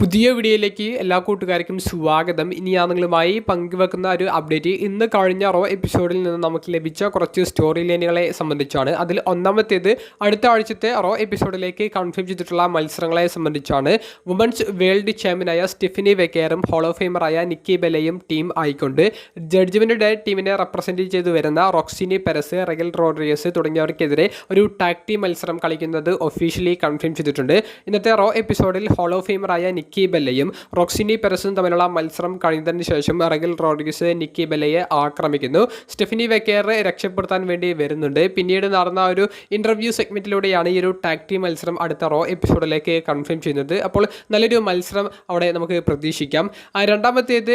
പുതിയ വീഡിയോയിലേക്ക് എല്ലാ കൂട്ടുകാർക്കും സ്വാഗതം. ഇനി ഞാൻ നിങ്ങളുമായി പങ്കുവെക്കുന്ന ഒരു അപ്ഡേറ്റ് ഇന്ന് കഴിഞ്ഞ റോ എപ്പിസോഡിൽ നിന്ന് നമുക്ക് ലഭിച്ച കുറച്ച് സ്റ്റോറി ലൈനുകളെ സംബന്ധിച്ചാണ്. അതിൽ ഒന്നാമത്തേത് അടുത്ത ആഴ്ചത്തെ റോ എപ്പിസോഡിലേക്ക് കൺഫേം ചെയ്തിട്ടുള്ള മത്സരങ്ങളെ സംബന്ധിച്ചാണ്. വുമൻസ് വേൾഡ് ചാമ്പ്യനായ സ്റ്റിഫിനി വെക്കേറും ഹോളോ ഫെയിമറായ നിക്കി ബെലയും ടീം ആയിക്കൊണ്ട്. ജഡ്ജ്മെന്റ് ഡേ ടീമിനെ റെപ്രസെന്റ് ചെയ്ത് വരുന്ന റോക്സിനി പെരസ് റെഗൽ റോഡ്രിയസ് തുടങ്ങിയവർക്കെതിരെ ഒരു ടാക്ടി മത്സരം കളിക്കുന്നത് ഒഫീഷ്യലി കൺഫേം ചെയ്തിട്ടുണ്ട്. ഇന്നത്തെ റോ എപ്പിസോഡിൽ ഹോളോ ഫെയിമറായ നിക്കി ബെല്ലയും റോക്സിനി പെരസും തമ്മിലുള്ള മത്സരം കഴിഞ്ഞതിന് ശേഷം റഗിൽ റോഡ്രിഗസ് നിക്കി ബെല്ലയെ ആക്രമിക്കുന്നു. സ്റ്റെഫിനി വെക്കേറെ രക്ഷപ്പെടുത്താൻ വേണ്ടി വരുന്നുണ്ട്. പിന്നീട് നടന്ന ഒരു ഇന്റർവ്യൂ സെഗ്മെന്റിലൂടെയാണ് ഈ ഒരു ടാക് ടീം മത്സരം അടുത്ത റോ എപ്പിസോഡിലേക്ക് കൺഫേം ചെയ്യുന്നത്. അപ്പോൾ നല്ലൊരു മത്സരം അവിടെ നമുക്ക് പ്രതീക്ഷിക്കാം. രണ്ടാമത്തേത്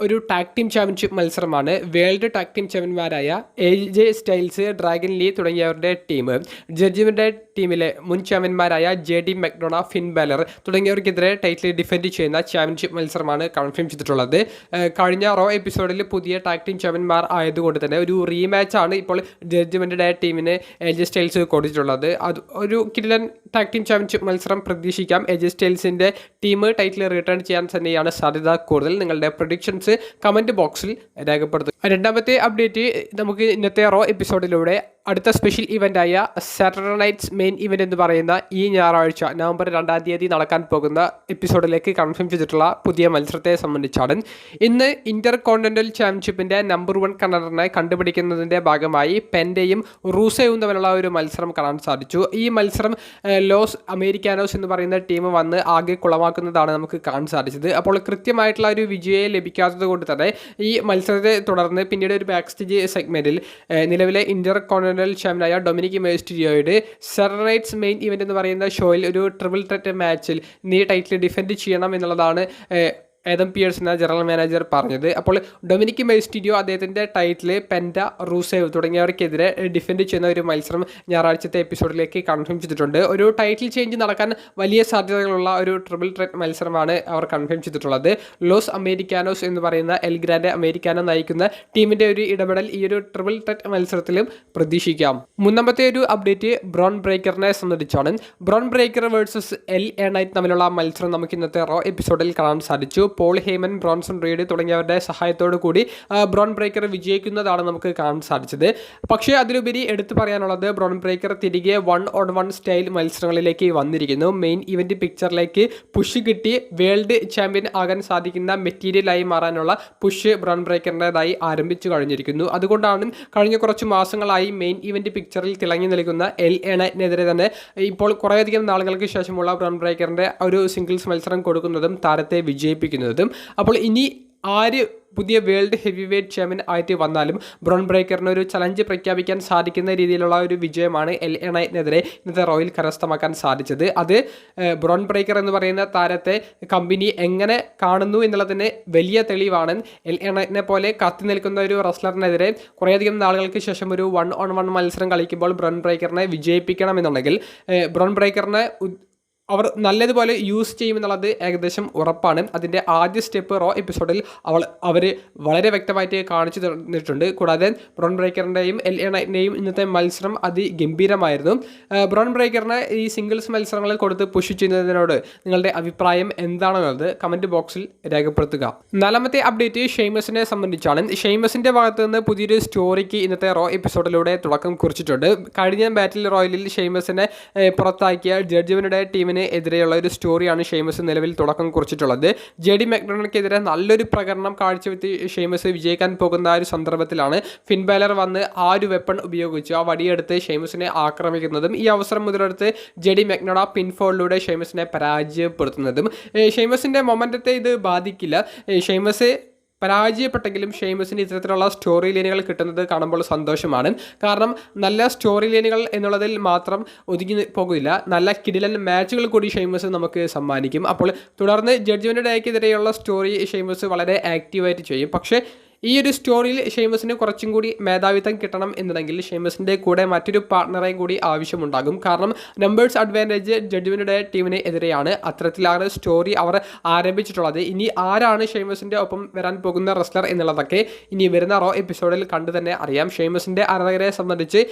ഒരു ടാക് ടീം ചാമ്പ്യൻഷിപ്പ് മത്സരമാണ്. വേൾഡ് ടാക് ടീം ചാമ്പ്യന്മാരായ A J Styles Dragon Lee തുടങ്ങിയവരുടെ ടീം ജഡ്ജിമെന്റെ ടീമിലെ മുൻ ചാമ്പ്യന്മാരായ J D McDonagh Finn Balor തുടങ്ങിയവർക്കെതിരെ title defend ചെയ്യുന്ന ചാമ്പ്യൻഷിപ്പ് മത്സരമാണ് കൺഫേം ചെയ്തിട്ടുള്ളത്. കഴിഞ്ഞ റോ എപ്പിസോഡിൽ പുതിയ ടാക് ടീം ചാമ്പ്യന്മാർ ആയതുകൊണ്ട് തന്നെ ഒരു റീമാച്ച് ആണ് ഇപ്പോൾ ജഡ്ജ്മെന്റ് ഡേ ടീമിന് എജ് സ്റ്റൈൽസ് കൊടുത്തിട്ടുള്ളത്. അത് ഒരു കിടിലൻ ടാക് ടീം ചാമ്പ്യൻഷിപ്പ് മത്സരം പ്രതീക്ഷിക്കാം. എജ് സ്റ്റൈൽസിന്റെ ടീം ടൈറ്റിൽ റിട്ടേൺ ചെയ്യാൻ തന്നെയാണ് സാധ്യത കൂടുതൽ. നിങ്ങളുടെ പ്രൊഡിക്ഷൻസ് കമന്റ് ബോക്സിൽ രേഖപ്പെടുത്തുക രണ്ടാമത്തെ അപ്ഡേറ്റ് നമുക്ക് ഇന്നത്തെ റോ എപ്പിസോഡിലൂടെ അടുത്ത സ്പെഷ്യൽ ഇവന്റായ സാറ്റർഡേ നൈറ്റ്സ് മെയിൻ ഇവന്റ് എന്ന് പറയുന്ന ഈ ഞായറാഴ്ച നവംബർ രണ്ടാം തീയതി നടക്കാൻ പോകുന്ന എപ്പിസോഡിലേക്ക് കൺഫേം ചെയ്തിട്ടുള്ള പുതിയ മത്സരത്തെ സംബന്ധിച്ചാണ്. ഇന്ന് ഇന്റർ കോണ്ടിനെന്റൽ ചാമ്പ്യൻഷിപ്പിന്റെ നമ്പർ വൺ കണ്ടറിനെ കണ്ടുപിടിക്കുന്നതിന്റെ ഭാഗമായി പെന്റെയും റൂസയും തമ്മിലുള്ള ഒരു മത്സരം കാണാൻ സാധിച്ചു. ഈ മത്സരം ലോസ് അമേരിക്കാനോസ് എന്ന് പറയുന്ന ടീം വന്ന് ആകെ കുളമാക്കുന്നതാണ് നമുക്ക് കാണാൻ സാധിച്ചത്. അപ്പോൾ കൃത്യമായിട്ടുള്ള ഒരു വിജയം ലഭിക്കാത്തത് കൊണ്ട് തന്നെ ഈ മത്സരത്തെ തുടർന്ന് പിന്നീട് ഒരു ബാക്ക് സ്റ്റേജ് സെഗ്മെന്റിൽ നിലവിലെ ഇന്റർ കോണ്ടിനെന്റൽ ചാമ്പ്യനായ ഡൊമിനിക് മേസ്റ്റിരിയോയുടെ സെറനൈറ്റ്സ് മെയിൻ ഇവന്റ് എന്ന് പറയുന്ന ഷോയിൽ ഒരു ട്രിപ്പിൾ ത്രെറ്റ് മാച്ചിൽ നീ ടൈറ്റിൽ ഡിഫെൻഡ് ചെയ്യണം എന്നുള്ളതാണ് ഏതം പിയേഴ്സ് എന്ന ജനറൽ മാനേജർ പറഞ്ഞത്. അപ്പോൾ ഡൊമിനിക് മെസ്റ്റിഡിയോ അദ്ദേഹത്തിന്റെ ടൈറ്റിൽ പെന്റ റൂസേവ് തുടങ്ങിയവർക്കെതിരെ ഡിഫെൻഡ് ചെയ്യുന്ന ഒരു മത്സരം ഞായറാഴ്ചത്തെ എപ്പിസോഡിലേക്ക് കൺഫേം ചെയ്തിട്ടുണ്ട്. ഒരു ടൈറ്റിൽ ചേഞ്ച് നടക്കാൻ വലിയ സാധ്യതകളുള്ള ഒരു ട്രിപ്പിൾ ട്രെറ്റ് മത്സരമാണ് അവർ കൺഫേം ചെയ്തിട്ടുള്ളത്. ലോസ് അമേരിക്കാനോസ് എന്ന് പറയുന്ന എൽ ഗ്രാൻഡ് അമേരിക്കാനോ നയിക്കുന്ന ടീമിന്റെ ഒരു ഇടപെടൽ ഈ ഒരു ട്രിപ്പിൾ ട്രെറ്റ് മത്സരത്തിലും പ്രതീക്ഷിക്കാം. മൂന്നാമത്തെ ഒരു അപ്ഡേറ്റ് ബ്രോൺ ബ്രേക്കറിനെ സംബന്ധിച്ചാണ്. Bron Breakker versus L A Knight തമ്മിലുള്ള മത്സരം നമുക്ക് ഇന്നത്തെ റോ എപ്പിസോഡിൽ കാണാൻ സാധിച്ചു. പോൾ ഹേമൻ ബ്രോൺസൺ റീഡ് തുടങ്ങിയവരുടെ സഹായത്തോടു കൂടി ബ്രോൺ ബ്രേക്കർ വിജയിക്കുന്നതാണ് നമുക്ക് കാണാൻ സാധിച്ചത്. പക്ഷേ അതിലുപരി എടുത്തു പറയാനുള്ളത് ബ്രോൺ ബ്രേക്കർ തിരികെ വൺ ഓൺ വൺ സ്റ്റൈൽ മത്സരങ്ങളിലേക്ക് വന്നിരിക്കുന്നു. മെയിൻ ഇവന്റ് പിക്ചറിലേക്ക് പുഷ് കിട്ടി. വേൾഡ് ചാമ്പ്യൻ ആകാൻ സാധിക്കുന്ന മെറ്റീരിയലായി മാറാനുള്ള പുഷ് ബ്രോൺ ബ്രേക്കറിന്റെതായി ആരംഭിച്ചു കഴിഞ്ഞിരിക്കുന്നു. അതുകൊണ്ടാണ് കഴിഞ്ഞ കുറച്ച് മാസങ്ങളായി മെയിൻ ഇവന്റ് പിക്ചറിൽ തിളങ്ങി നിൽക്കുന്ന എൽ എണനെതിരെ തന്നെ ഇപ്പോൾ കുറേയധികം നാളുകൾക്ക് ശേഷമുള്ള ബ്രോൺ ബ്രേക്കറിന്റെ ഒരു സിംഗിൾസ് മത്സരം കൊടുക്കുന്നതും താരത്തെ വിജയിപ്പിക്കുന്നതും അപ്പോൾ ഇനി ആര് പുതിയ വേൾഡ് ഹെവി വെയ്റ്റ് ചാമ്പ്യൻ ആയിട്ട് വന്നാലും ബ്രോൺ ബ്രേക്കറിന് ഒരു ചലഞ്ച് പ്രഖ്യാപിക്കാൻ സാധിക്കുന്ന രീതിയിലുള്ള ഒരു വിജയമാണ് എൽ എണൈറ്റിനെതിരെ ഇന്നത്തെ റോയിൽ കരസ്ഥമാക്കാൻ സാധിച്ചത്. അത് ബ്രോൺ ബ്രേക്കർ എന്ന് പറയുന്ന താരത്തെ കമ്പനി എങ്ങനെ കാണുന്നു എന്നുള്ളതിന് വലിയ തെളിവാണ്. എൽ എണൈറ്റിനെ പോലെ കത്തി നിൽക്കുന്ന ഒരു റെസ്ലറിനെതിരെ കുറേയധികം നാളുകൾക്ക് ശേഷം ഒരു വൺ ഓൺ വൺ മത്സരം കളിക്കുമ്പോൾ ബ്രോൺ ബ്രേക്കറിനെ വിജയിപ്പിക്കണമെന്നുണ്ടെങ്കിൽ ബ്രോൺ ബ്രേക്കറിനെ അവർ നല്ലതുപോലെ യൂസ് ചെയ്യുമെന്നുള്ളത് ഏകദേശം ഉറപ്പാണ്. അതിന്റെ ആദ്യ സ്റ്റെപ്പ് റോ എപ്പിസോഡിൽ അവൾ അവർ വളരെ വ്യക്തമായിട്ട് കാണിച്ചു തന്നിട്ടുണ്ട്. കൂടാതെ ബ്രോൺ ബ്രേക്കറിന്റെയും എൽ എ നൈറ്റിന്റെയും ഇന്നത്തെ മത്സരം അതിഗംഭീരമായിരുന്നു. ബ്രോൺ ബ്രേക്കറിനെ ഈ സിംഗിൾസ് മത്സരങ്ങളിൽ കൊടുത്ത് പുഷ് ചെയ്യുന്നതിനോട് നിങ്ങളുടെ അഭിപ്രായം എന്താണെന്നുള്ളത് കമന്റ് ബോക്സിൽ രേഖപ്പെടുത്തുക. നാലാമത്തെ അപ്ഡേറ്റ് ഷെയ്മസിനെ സംബന്ധിച്ചാണ്. ഷെയ്മസിന്റെ ഭാഗത്ത് നിന്ന് പുതിയൊരു സ്റ്റോറിക്ക് ഇന്നത്തെ റോ എപ്പിസോഡിലൂടെ തുടക്കം കുറിച്ചിട്ടുണ്ട്. കഴിഞ്ഞ ബാറ്റിൽ റോയലിൽ ഷെയ്മസിനെ പുറത്താക്കിയ ജഡ്ജിമിനുടെ ടീമിന് എതിരെയുള്ള ഒരു സ്റ്റോറിയാണ് ഷെയ്മസ് നിലവിൽ തുടക്കം കുറിച്ചിട്ടുള്ളത്. ജെ ഡി മെക്ഡോണൽക്കെതിരെ നല്ലൊരു പ്രകടനം കാഴ്ചവെത്തി ഷെയ്മസ് വിജയിക്കാൻ പോകുന്ന ആ ഒരു സന്ദർഭത്തിലാണ് ഫിൻബാലർ വന്ന് ആ ഒരു വെപ്പൺ ഉപയോഗിച്ച്. ആ വടിയെടുത്ത് ഷെയ്മസിനെ ആക്രമിക്കുന്നതും ഈ അവസരം മുതലെടുത്ത് ജെ ഡി മെക്നോഡ പിൻഫോളിലൂടെ ഷെയ്മസിനെ പരാജയപ്പെടുത്തുന്നതും. ഷെയ്മസിന്റെ മൊമെന്റത്തെ ഇത് ബാധിക്കില്ല. ഷെയ്മസ് പരാജയപ്പെട്ടെങ്കിലും ഷെയ്മസിന് ഇത്തരത്തിലുള്ള സ്റ്റോറി ലൈനുകൾ കിട്ടുന്നത് കാണുമ്പോൾ സന്തോഷമാണ്. കാരണം നല്ല സ്റ്റോറി ലൈനുകൾ എന്നുള്ളതിൽ മാത്രം ഒതുങ്ങി പോകില്ല നല്ല കിടിലൻ മാച്ചുകൾ കൂടി ഷെയ്മസ് നമുക്ക് സമ്മാനിക്കും. അപ്പോൾ തുടർന്ന് ജഡ്ജ്മെന്റ് ഡേക്കെതിരെയുള്ള സ്റ്റോറി ഷെയ്മസ് വളരെ ആക്റ്റീവായിട്ട് ചെയ്യും. പക്ഷേ ഈ ഒരു സ്റ്റോറിയിൽ ഷെയ്മസിന് കുറച്ചും കൂടി മേധാവിത്വം കിട്ടണം എന്നുണ്ടെങ്കിൽ ഷെയ്മസിന്റെ കൂടെ മറ്റൊരു പാർട്ണറെയും കൂടി ആവശ്യമുണ്ടാകും. കാരണം നമ്പേഴ്സ് അഡ്വാന്റേജ് ജഡ്ജ്മെന്റുടെ ടീമിന് എതിരെയാണ് അത്തരത്തിലാണ് സ്റ്റോറി അവർ ആരംഭിച്ചിട്ടുള്ളത്. ഇനി ആരാണ് ഷെയ്മസിന്റെ ഒപ്പം വരാൻ പോകുന്ന റെസ്ലർ എന്നുള്ളതൊക്കെ ഇനി വരുന്ന റോ എപ്പിസോഡിൽ കണ്ടു തന്നെ അറിയാം. ഷെയ്മസിന്റെ ആരാധകരെ സംബന്ധിച്ച്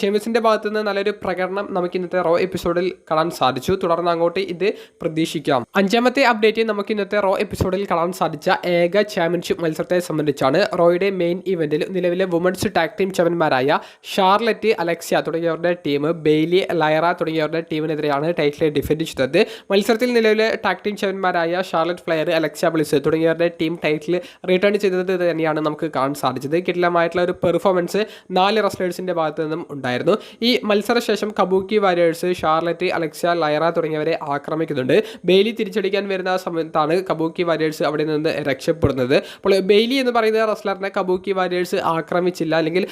ഷെയ്മസിന്റെ ഭാഗത്തു നിന്ന് നല്ലൊരു പ്രകടനം നമുക്ക് ഇന്നത്തെ റോ എപ്പിസോഡിൽ കാണാൻ സാധിച്ചു. തുടർന്ന് അങ്ങോട്ട് ഇത് പ്രതീക്ഷിക്കാം. അഞ്ചാമത്തെ അപ്ഡേറ്റ് നമുക്ക് ഇന്നത്തെ റോ എപ്പിസോഡിൽ കാണാൻ സാധിച്ച ഏക ചാമ്പ്യൻഷിപ്പ് മത്സരത്തെ സംബന്ധിച്ചാണ് റോയുടെ മെയിൻ ഇവന്റിൽ നിലവിലെ വുമൺസ് ടാക് ടീം ചാമ്പ്യന്മാരായ ഷാർലറ്റ് അലക്സിയ തുടങ്ങിയവരുടെ ടീം ബെയ്ലി ലയറ തുടങ്ങിയവരുടെ ടീമിനെതിരെയാണ് ടൈറ്റിൽ ഡിഫെൻഡ് ചെയ്തത്. മത്സരത്തിൽ നിലവിലെ ടാക് ടീം ചാമ്പ്യന്മാരായ ഷാർലറ്റ് ഫ്ലയർ അലക്സിയ ബ്ലിസ് തുടങ്ങിയവരുടെ ടീം ടൈറ്റിൽ റിട്ടേൺ ചെയ്തത് തന്നെയാണ് നമുക്ക് കാണാൻ സാധിച്ചത്. കിടിലമായിട്ടുള്ള ഒരു പെർഫോമൻസ് നാല് റെസ്ലേഴ്സിന്റെ ഭാഗത്തു നിന്നും ഉണ്ടായിരുന്നു. ഈ മത്സരശേഷം Kabuki Warriors Charlotte Alexa Lyra തുടങ്ങിയവരെ ആക്രമിക്കുന്നുണ്ട്. ബെയ്ലി തിരിച്ചടിക്കാൻ വരുന്ന സമയത്താണ് കബൂക്കി വാരിയേഴ്സ് അവിടെ നിന്ന് രക്ഷപ്പെടുന്നത്. അപ്പോൾ ബെയ്ലി എന്ന് പറയുന്ന റെസ്ലറിനെ കബൂക്കി വാരിയേഴ്സ് ആക്രമിച്ചില്ല. അല്ലെങ്കിൽ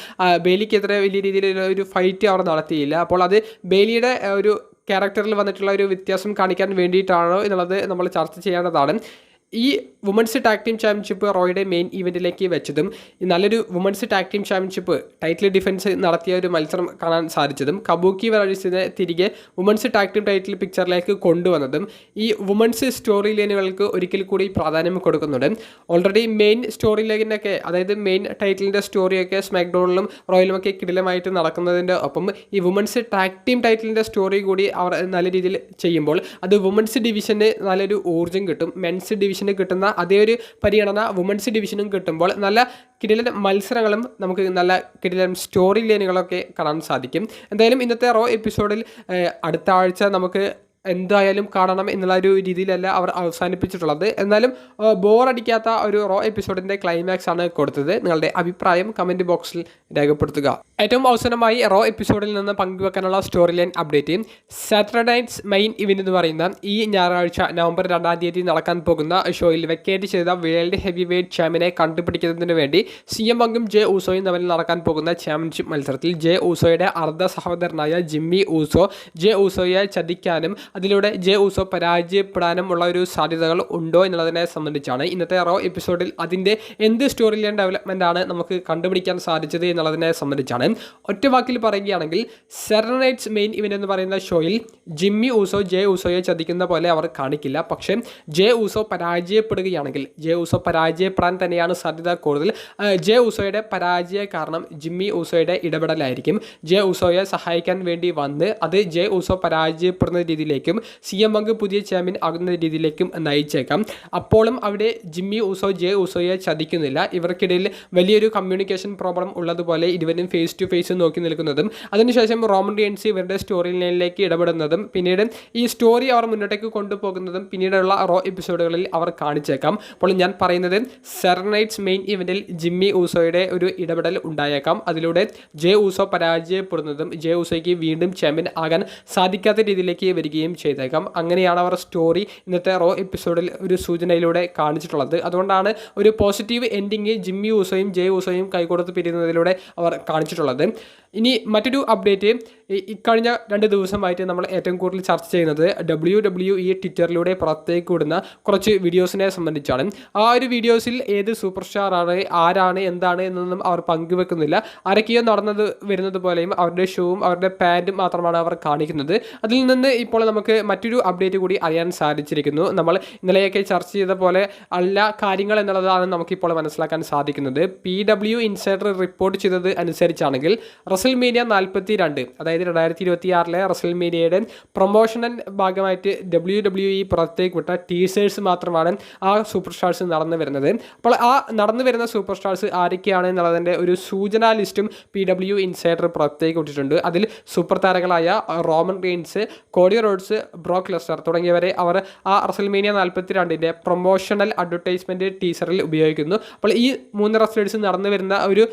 ബേലിക്കെതിരെ വലിയ രീതിയിൽ ഒരു ഫൈറ്റ് അവർ നടത്തിയില്ല. അപ്പോൾ അത് ബേലിയുടെ ഒരു ക്യാരക്ടറിൽ വന്നിട്ടുള്ള ഒരു വ്യത്യാസം കാണിക്കാൻ വേണ്ടിയിട്ടാണോ എന്നുള്ളത് നമ്മൾ ചർച്ച ചെയ്യേണ്ടതാണ്. ഈ വുമൻസ് ടാക് ടീം ചാമ്പ്യൻഷിപ്പ് റോയുടെ മെയിൻ ഇവന്റിലേക്ക് വെച്ചതും നല്ലൊരു women's tag team championship title defence നടത്തിയ ഒരു മത്സരം കാണാൻ സാധിച്ചതും കബൂക്കി വെറൈസിനെ തിരികെ വുമൻസ് ടാക് ടീം ടൈറ്റിൽ പിക്ചറിലേക്ക് കൊണ്ടുവന്നതും ഈ വുമൻസ് സ്റ്റോറി ലൈനുകൾക്ക് ഒരിക്കൽ കൂടി പ്രാധാന്യം കൊടുക്കുന്നുണ്ട്. ഓൾറെഡി മെയിൻ സ്റ്റോറി ലൈനൊക്കെ അതായത് മെയിൻ ടൈറ്റിലിന്റെ സ്റ്റോറിയൊക്കെ സ്മാക്ഡൗണിലും റോയലുമൊക്കെ കിടിലമായിട്ട് നടക്കുന്നതിന്റെ ഒപ്പം ഈ വുമൻസ് ടാക് ടീം ടൈറ്റിലിന്റെ സ്റ്റോറി കൂടി അവർ നല്ല രീതിയിൽ ചെയ്യുമ്പോൾ അത് വുമൻസ് ഡിവിഷന് നല്ലൊരു ഊർജം കിട്ടും മെൻസ് ഡിവിഷന് കിട്ടുന്ന അതേ ഒരു പരിഗണന വുമൻസ് ഡിവിഷനും കിട്ടുമ്പോൾ നല്ല കിടിലൻ മത്സരങ്ങളും നമുക്ക് നല്ല കിടിലൻ സ്റ്റോറി ലൈനുകളൊക്കെ കാണാൻ സാധിക്കും. എന്തായാലും ഇന്നത്തെ റോ എപ്പിസോഡിൽ അടുത്ത ആഴ്ച നമുക്ക് എന്തായാലും കാണണം എന്നുള്ള ഒരു രീതിയിലല്ല അവർ അവസാനിപ്പിച്ചിട്ടുള്ളത്. എന്നാലും ബോറടിക്കാത്ത ഒരു റോ എപ്പിസോഡിന്റെ ക്ലൈമാക്സ് ആണ് കൊടുത്തത്. നിങ്ങളുടെ അഭിപ്രായം കമന്റ് ബോക്സിൽ രേഖപ്പെടുത്തുക. ഏറ്റവും അവസാനമായി റോ എപ്പിസോഡിൽ നിന്ന് പങ്കുവെക്കാനുള്ള story line update Saturday Night's Main Event എന്ന് പറയുന്ന ഈ ഞായറാഴ്ച നവംബർ രണ്ടാം തീയതി നടക്കാൻ പോകുന്ന ഷോയിൽ വെക്കേറ്റ് ചെയ്ത വേൾഡ് ഹെവി വെയ്റ്റ് ചാമ്പ്യനെ കണ്ടുപിടിക്കുന്നതിന് വേണ്ടി സി എം പങ്കും ജെ ഊസോയും തമ്മിൽ നടക്കാൻ പോകുന്ന ചാമ്പ്യൻഷിപ്പ് മത്സരത്തിൽ ജെ ഊസോയുടെ അർദ്ധ സഹോദരനായ ജിമ്മി ഊസോ ജെ ഊസോയെ ചതിക്കാനും അതിലൂടെ ജെ ഉസോ പരാജയപ്പെടാനും ഉള്ള ഒരു സാധ്യതകൾ ഉണ്ടോ എന്നുള്ളതിനെ സംബന്ധിച്ചാണ് ഇന്നത്തെ റോ എപ്പിസോഡിൽ അതിന്റെ എന്ത് സ്റ്റോറി ലൈൻ ഡെവലപ്മെന്റ് ആണ് നമുക്ക് കണ്ടുപിടിക്കാൻ സാധിച്ചത് എന്നുള്ളതിനെ സംബന്ധിച്ചാണ്. ഒറ്റ വാക്കിൽ പറയുകയാണെങ്കിൽ സെറനൈറ്റ്സ് മെയിൻ ഇവന്റ് എന്ന് പറയുന്ന ഷോയിൽ ജിമ്മി ഊസോ ജെ ഊസോയെ ചതിക്കുന്ന പോലെ അവർ കാണിക്കില്ല. പക്ഷേ ജെ ഊസോ പരാജയപ്പെടുകയാണെങ്കിൽ ജെ ഊസോ പരാജയപ്പെടാൻ തന്നെയാണ് സാധ്യത കൂടുതൽ. ജെ ഊസോയുടെ പരാജയ കാരണം ജിമ്മി ഊസോയുടെ ഇടപെടലായിരിക്കും. ജെ ഊസോയെ സഹായിക്കാൻ വേണ്ടി വന്ന് അത് ജെ ഊസോ പരാജയപ്പെടുന്ന രീതിയിലേക്കും സി എം വങ്ക് പുതിയ ചാമ്പ്യൻ ആകുന്ന രീതിയിലേക്കും നയിച്ചേക്കാം. അപ്പോഴും അവിടെ ജിമ്മി ഉസോ ജെ ഉസോയെ ചതിക്കുന്നില്ല. ഇവർക്കിടയിൽ വലിയൊരു കമ്മ്യൂണിക്കേഷൻ പ്രോബ്ലം ഉള്ളതുപോലെ ഇരുവരും ഫേസ് ടു ഫേസ് നോക്കി നിൽക്കുന്നതും അതിനുശേഷം റോമൻ റിയൻസി ഇവരുടെ സ്റ്റോറി ലൈനിലേക്ക് ഇടപെടുന്നതും പിന്നീട് ഈ സ്റ്റോറി അവർ മുന്നോട്ടേക്ക് കൊണ്ടുപോകുന്നതും പിന്നീടുള്ള റോ എപ്പിസോഡുകളിൽ അവർ കാണിച്ചേക്കാം. അപ്പോൾ ഞാൻ പറയുന്നത് സെറനൈറ്റ്സ് മെയിൻ ഇവന്റിൽ ജിമ്മി ഊസോയുടെ ഒരു ഇടപെടൽ ഉണ്ടായേക്കാം. അതിലൂടെ ജെ ഊസോ പരാജയപ്പെടുന്നതും ജെ ഊസോയ്ക്ക് വീണ്ടും ചാമ്പ്യൻ ആകാൻ സാധിക്കാത്ത രീതിയിലേക്ക് വരികയും ചെയ്തേക്കാം. അങ്ങനെയാണ് അവർ സ്റ്റോറി ഇന്നത്തെ റോ എപ്പിസോഡിൽ ഒരു സൂചനയിലൂടെ കാണിച്ചിട്ടുള്ളത്. അതുകൊണ്ടാണ് ഒരു പോസിറ്റീവ് എൻഡിങ് ജിമ്മി ഊസോയും ജെ ഊസോയും കൈകൊടുത്ത് പിരിയുന്നതിലൂടെ അവർ കാണിച്ചിട്ടുള്ളത്. ഇനി മറ്റൊരു അപ്ഡേറ്റ് ഇക്കഴിഞ്ഞ രണ്ട് ദിവസമായിട്ട് നമ്മൾ ഏറ്റവും കൂടുതൽ ചർച്ച ചെയ്യുന്നത് ഡബ്ല്യു ഡബ്ല്യു ഇ ട്വിറ്ററിലൂടെ പുറത്തേക്ക് വിടുന്ന കുറച്ച് വീഡിയോസിനെ സംബന്ധിച്ചാണ്. ആ ഒരു വീഡിയോസിൽ ഏത് സൂപ്പർ സ്റ്റാർ ആണ് ആരാണ് എന്താണ് എന്നൊന്നും അവർ പങ്കുവെക്കുന്നില്ല. ആരൊക്കെയോ നടന്നത് വരുന്നത് പോലെയും അവരുടെ ഷൂവും അവരുടെ പാന്റും മാത്രമാണ് അവർ കാണിക്കുന്നത്. അതിൽ നിന്ന് ഇപ്പോൾ നമുക്ക് മറ്റൊരു അപ്ഡേറ്റ് കൂടി അറിയാൻ സാധിച്ചിരിക്കുന്നു. നമ്മൾ ഇന്നലെയൊക്കെ ചർച്ച ചെയ്ത പോലെ അല്ല കാര്യങ്ങൾ എന്നുള്ളതാണ് നമുക്കിപ്പോൾ മനസ്സിലാക്കാൻ സാധിക്കുന്നത്. പി ഡബ്ല്യു ഇൻസൈഡർ റിപ്പോർട്ട് ചെയ്തത് അനുസരിച്ചാണെങ്കിൽ റസൽ മീഡിയ നാൽപ്പത്തി രണ്ട് അതായത് രണ്ടായിരത്തി ഇരുപത്തി ആറിലെ റസൽ മീഡിയയുടെ പ്രൊമോഷണൽ ഭാഗമായിട്ട് ഡബ്ല്യു ഡബ്ല്യു ഇ പുറത്തേക്ക് വിട്ട ടീസേഴ്സ് മാത്രമാണ് ആ സൂപ്പർ സ്റ്റാർസ് നടന്നു വരുന്നത്. അപ്പോൾ ആ നടന്നു വരുന്ന സൂപ്പർ സ്റ്റാർസ് ആരൊക്കെയാണ് എന്നുള്ളതിന്റെ ഒരു സൂചനാ ലിസ്റ്റും പി ഡബ്ല്യു ഇൻസൈഡർ പുറത്തേക്ക് വിട്ടിട്ടുണ്ട്. അതിൽ സൂപ്പർ താരങ്ങളായ Roman Reigns Cody Rhodes Brock Lesnar തുടങ്ങിയവരെ അവർ ആ റസൽമേനിയ നാൽപ്പത്തി രണ്ടിന്റെ പ്രൊമോഷണൽ അഡ്വർടൈസ്മെന്റ് ടീസറിൽ ഉപയോഗിക്കുന്നു. അപ്പോൾ ഈ മൂന്ന് റെസ്ലേഴ്സ് നടന്നു വരുന്ന ഒരു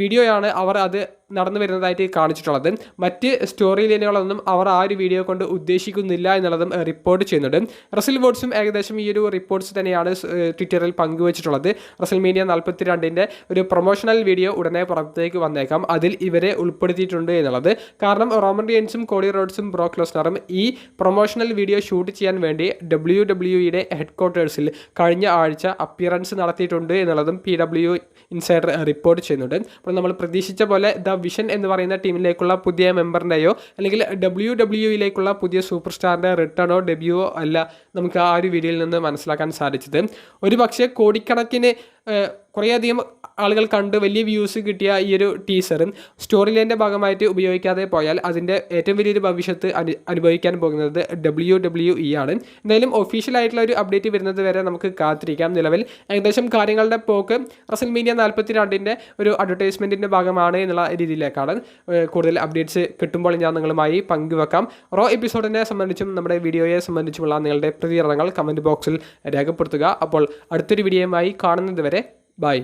വീഡിയോയാണ് അവർ അത് നടന്നു വരുന്നതായിട്ട് കാണിച്ചിട്ടുള്ളത്. മറ്റ് സ്റ്റോറി ലൈനുകളൊന്നും അവർ ആ ഒരു വീഡിയോ കൊണ്ട് ഉദ്ദേശിക്കുന്നില്ല എന്നുള്ളതും റിപ്പോർട്ട് ചെയ്യുന്നുണ്ട്. റസിൽ വോട്ട്സും ഏകദേശം ഈ ഒരു റിപ്പോർട്ട്സ് തന്നെയാണ് ട്വിറ്ററിൽ പങ്കുവച്ചിട്ടുള്ളത്. റസൽ മീഡിയ നാൽപ്പത്തി രണ്ടിന്റെ ഒരു പ്രൊമോഷണൽ വീഡിയോ ഉടനെ പുറത്തേക്ക് വന്നേക്കാം. അതിൽ ഇവരെ ഉൾപ്പെടുത്തിയിട്ടുണ്ട് എന്നുള്ളത്. കാരണം റോമൻ റിയൻസും കോളി റോഡ്സും ബ്രോക്ക് ലോസ്നറും ഈ പ്രൊമോഷണൽ വീഡിയോ ഷൂട്ട് ചെയ്യാൻ വേണ്ടി ഡബ്ല്യു ഡബ്ല്യു ഇയുടെ ഹെഡ് ക്വാർട്ടേഴ്സിൽ കഴിഞ്ഞ ആഴ്ച അപ്പിയറൻസ് നടത്തിയിട്ടുണ്ട് എന്നുള്ളതും പി ഡബ്ല്യു ഇൻസൈഡർ റിപ്പോർട്ട് ചെയ്യുന്നുണ്ട്. അപ്പോൾ നമ്മൾ പ്രതീക്ഷിച്ച പോലെ ദ വിഷൻ എന്ന് പറയുന്ന ടീമിലേക്കുള്ള പുതിയ മെമ്പറിന്റെയോ അല്ലെങ്കിൽ ഡബ്ല്യു ഡബ്ല്യു ഇയിലേക്കുള്ള പുതിയ സൂപ്പർ സ്റ്റാറിന്റെ റിട്ടേണോ ഡെബ്യൂവോ അല്ല നമുക്ക് ആ ഒരു വീഡിയോയിൽ നിന്ന് മനസ്സിലാക്കാൻ സാധിച്ചത്. ഒരു പക്ഷേ കോടിക്കണക്കിന് കുറേയധികം ആളുകൾ കണ്ട് വലിയ വ്യൂസ് കിട്ടിയ ഈ ഒരു ടീസറും സ്റ്റോറി ലൈന്റെ ഭാഗമായിട്ട് ഉപയോഗിക്കാതെ പോയാൽ അതിന്റെ ഏറ്റവും വലിയൊരു ഭവിഷ്യത്ത് അനു അനുഭവിക്കാൻ പോകുന്നത് ഡബ്ല്യു ഡബ്ല്യു ഇ ആണ്. എന്തായാലും ഒഫീഷ്യൽ ആയിട്ടുള്ള ഒരു അപ്ഡേറ്റ് വരുന്നത് വരെ നമുക്ക് കാത്തിരിക്കാം. നിലവിൽ ഏകദേശം കാര്യങ്ങളുടെ പോക്ക് റസൽ മീഡിയ നാൽപ്പത്തി രണ്ടിന്റെ ഒരു അഡ്വർടൈസ്മെന്റിന്റെ ഭാഗമാണ് എന്നുള്ള രീതിയിലേക്കാണ്. കൂടുതൽ അപ്ഡേറ്റ്സ് കിട്ടുമ്പോൾ ഞാൻ നിങ്ങളുമായി പങ്കുവെക്കാം. റോ എപ്പിസോഡിനെ സംബന്ധിച്ചും നമ്മുടെ വീഡിയോയെ സംബന്ധിച്ചുമുള്ള നിങ്ങളുടെ പ്രതികരണങ്ങൾ കമന്റ് ബോക്സിൽ രേഖപ്പെടുത്തുക. അപ്പോൾ അടുത്തൊരു വീഡിയോയുമായി കാണുന്നത് വരെ ബൈ